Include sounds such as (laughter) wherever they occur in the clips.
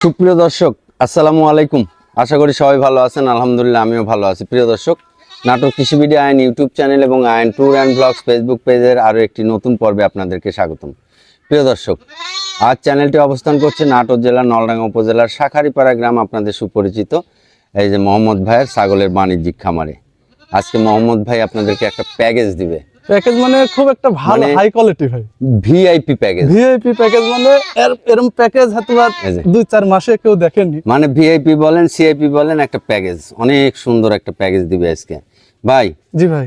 সুপ্রিয় দর্শক, আসসালামু আলাইকুম। আশা করি সবাই ভালো আছেন, আলহামদুলিল্লাহ আমিও ভালো আছি। প্রিয় দর্শক, নাটক কৃষি ভিডিও আইন ইউটিউব চ্যানেল এবং আইন ট্যুর অ্যান্ড ব্লগস ফেসবুক পেজের আরও একটি নতুন পর্বে আপনাদেরকে স্বাগতম। প্রিয় দর্শক, আজ চ্যানেলটি অবস্থান করছে নাটোর জেলার নলডাঙ্গা উপজেলার শাখারিপাড়া গ্রাম, আপনাদের সুপরিচিত এই যে মোহাম্মদ ভাইয়ের ছাগলের বাণিজ্যিক খামারে। আজকে মোহাম্মদ ভাই আপনাদেরকে একটা প্যাকেজ দিবে। প্যাকেজ মানে খুব একটা ভালো মানে- হাই কোয়ালিটি ভাই। ভিআইপি প্যাকেজ ভিআইপি প্যাকেজ মানে এরকম প্যাকেজ। দুই চার মাসে কেউ দেখেনি। মানে ভিআইপি বলেন সিআইপি বলেন একটা প্যাকেজ অনেক সুন্দর একটা প্যাকেজ দিবে আজকে। ভাই জি ভাই।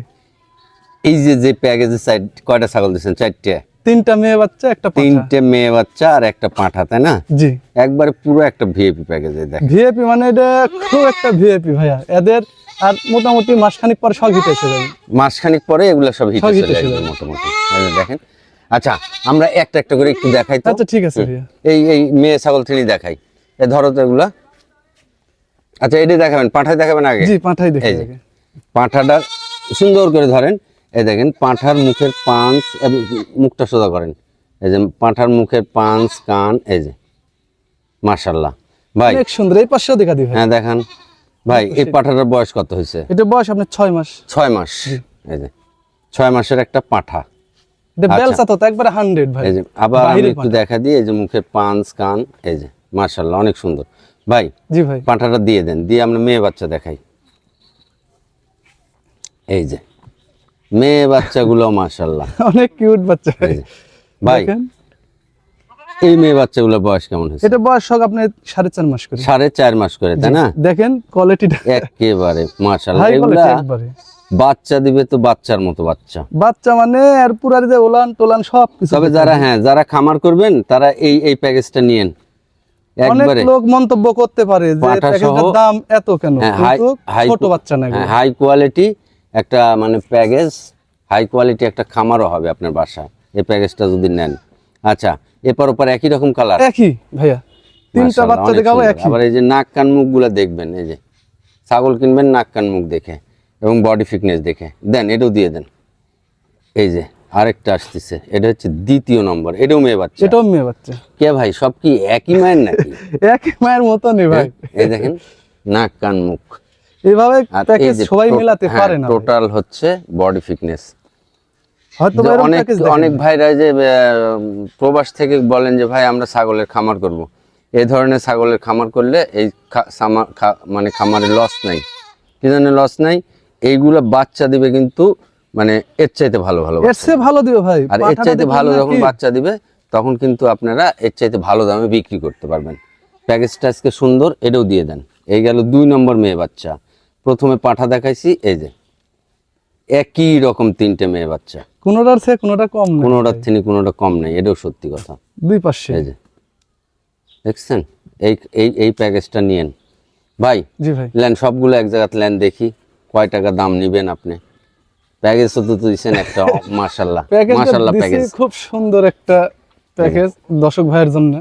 এই যে যে প্যাকেজের সাইড কয়টা ছাগল দিচ্ছেন? চারটে। তিনটা মেয়ে বাচ্চা একটা তিনটে মেয়ে বাচ্চা আর একটা পাঁঠা তাই না? জি। একবারে পুরো একটা ভিআইপি প্যাকেজ দেখ ভিআইপি মানে এটা খুব একটা ভিআইপি ভাইয়া। এদের আর মোটামুটি মাসখানিক পরে সব হিট এসে যাবে। মাসখানিক পরে এগুলো সব হিট এসে যাবে। মোটামুটি। দেখেন। আচ্ছা আমরা একটা একটা করে একটু দেখাই তো। আচ্ছা ঠিক আছে এই এই মেয়ে ছাগল ট্রেনি দেখাই। এ ধরো তো এগুলা। আচ্ছা এটি দেখাবেন। পাঁঠায় দেখাবেন আগে? জি পাঠাই দেখাই। পাঁঠাটা সুন্দর করে ধরেন। এই দেখেন পাঁঠার মুখের এবং মুখটা সোজা করেন। এই যে পাঁঠার মুখের পাঁচ কান এই যে। মাশাল্লাহ ভাই। অনেক সুন্দর। এই পাশেও দেখা ভাই। হ্যাঁ দেখান। ভাই এই পাঁঠাটার বয়স কত হয়েছে? এটা বয়স আপনার ছয় মাস। ছয় মাস। এই যে ছয় মাসের একটা পাঁঠা। এটা আচ্ছা। বেলসা তো একবারে হান্ড্রেড ভাই। এই যে আবার আমি একটু দেখা দিই এই যে মুখের পাঁচ কান এই যে মাশাল্লাহ অনেক সুন্দর। ভাই জি ভাই। পাঁঠাটা দিয়ে দেন দিয়ে আমরা মেয়ে বাচ্চা দেখাই। এই যে মেয়ে বাচ্চাগুলো মাশাল্লাহ (laughs) অনেক কিউট বাচ্চা। ভাই এই মেয়ে বাচ্চাগুলোর বয়স কেমন হয়েছে? এটা বয়স হোক আপনি সাড়ে চার মাস করে। সাড়ে চার মাস করে তাই না? দেখেন কোয়ালিটিটা। একেবারে এগুলা একবারে। বাচ্চা দিবে তো বাচ্চার মতো বাচ্চা। বাচ্চা মানে আর পুরার যে ওলান টোলান সব কিছু তবে যারা হ্যাঁ যারা খামার করবেন তারা এই এই প্যাকেজটা নিয়েন। অনেক লোক মন্তব্য করতে পারে যে প্যাকেজটার দাম এত কেন? হ্যাঁ, ছোট বাচ্চা না হাই কোয়ালিটি একটা মানে প্যাকেজ হাই কোয়ালিটি একটা খামারও হবে আপনার বাসায়। এই প্যাকেজটা যদি নেন। আচ্ছা এরপর ওপর একই রকম কালার একই ভাইয়া। তিনটা বাচ্চা দেখাবো একই। আবার এই যে নাক কান মুখগুলো দেখবেন এই যে। ছাগল কিনবেন নাক কান মুখ দেখে এবং বডি ফিটনেস দেখে। দেন এটাও দিয়ে দেন। এই যে আরেকটা আসতেছে। এটা হচ্ছে দ্বিতীয় নম্বর। এটাও মেয়ে বাচ্চা। এটাও মেয়ে বাচ্চা। কে ভাই সব কি একই মায়ের নাকি? (laughs) একই মায়ের মতনই ভাই। এই দেখেন নাক কান মুখ। প্যাকেজ সবাই মেলাতে হ্যাঁ, পারে না। টোটাল হচ্ছে বডি ফিটনেস হয়তো অনেক অনেক ভাইরা যে প্রবাস থেকে বলেন যে ভাই আমরা ছাগলের খামার করব। এই ধরনের ছাগলের খামার করলে এই মানে খামারে লস নাই। কি জন্য লস নাই? এইগুলো বাচ্চা দিবে কিন্তু মানে এর চাইতে ভালো ভালো এর চেয়ে ভালো দিও ভাই। আর এর চাইতে ভালো যখন বাচ্চা দিবে তখন কিন্তু আপনারা এর চাইতে ভালো দামে বিক্রি করতে পারবেন। প্যাকেজটা আজকে সুন্দর এটাও দিয়ে দেন। এই গেল দুই নম্বর মেয়ে বাচ্চা। প্রথমে পাঠা দেখাইছি এই যে। একই রকম তিনটে মেয়ে বাচ্চা। কোনোটার চেয়ে কোনোটা কম না কোনোটার থেকে কোনোটা কম নেই এটাও সত্যি কথা। দুই পাশে। এই যে। দেখছেন? এই এই এই প্যাকেজটা নিয়েন। ভাই জি ভাই। লেন সবগুলো এক জায়গাতে লেন দেখি কয় টাকা দাম নিবেন আপনি? প্যাকেজ তো তো দিচ্ছেন একটা (laughs) মাশাল্লাহ প্যাকেজ মাশাল্লাহ প্যাকেজ। খুব সুন্দর একটা প্যাকেজ দর্শক ভাইয়ের জন্য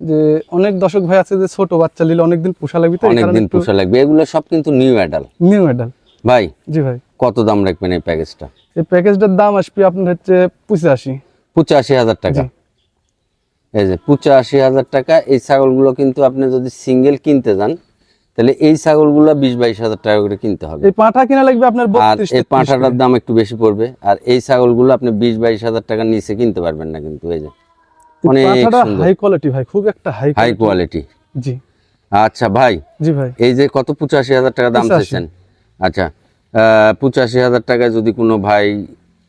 যে অনেক দর্শক ভাই আছে যে ছোট বাচ্চা নিলে অনেকদিন পোষা লাগবে তো অনেকদিন পোষা লাগবে। এগুলো সব কিন্তু নিউ অ্যাডাল নিউ মেডাল ভাই জি ভাই। কত দাম রাখবেন এই প্যাকেজটা? এই প্যাকেজটার দাম আসবে আপনার হচ্ছে পঁচাশি। পঁচাশি হাজার টাকা। এই যে পঁচাশি হাজার টাকা এই ছাগলগুলো কিন্তু আপনি যদি সিঙ্গেল কিনতে যান তাহলে এই ছাগলগুলো বিশ বাইশ হাজার টাকা করে কিনতে হবে। এই পাঁঠা কিনা লাগবে আপনার আর এই পাঁঠাটার দাম একটু বেশি পড়বে। আর এই ছাগলগুলো আপনি বিশ বাইশ হাজার টাকার নিচে কিনতে পারবেন না কিন্তু এই যে অনেক পাঁঠাটা হাই কোয়ালিটি ভাই খুব একটা হাই হাই কোয়ালিটি জি। আচ্ছা ভাই জি ভাই। এই যে কত পঁচাশি হাজার টাকা দাম 85 চাইছেন? আচ্ছা পঁচাশি হাজার টাকায় যদি কোনো ভাই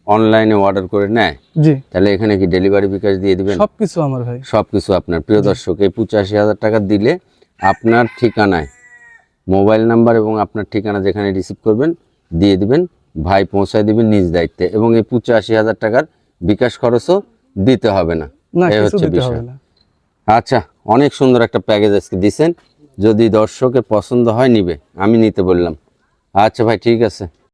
অনলাইনে অর্ডার করে নেয় জি। তাহলে এখানে কি ডেলিভারি বিকাশ দিয়ে দিবেন? সবকিছু আমার ভাই। সব কিছু আপনার। প্রিয় দর্শক এই পঁচাশি হাজার টাকা দিলে আপনার ঠিকানায় মোবাইল নাম্বার এবং আপনার ঠিকানা যেখানে রিসিভ করবেন দিয়ে দিবেন ভাই পৌঁছায় দিবেন নিজ দায়িত্বে এবং এই পঁচাশি হাজার টাকার বিকাশ খরচও দিতে হবে না। এই হচ্ছে বিষয়। আচ্ছা অনেক সুন্দর একটা প্যাকেজ আজকে দিছেন। যদি দর্শকের পছন্দ হয় নিবে। আমি নিতে বললাম। আচ্ছা ভাই ঠিক আছে।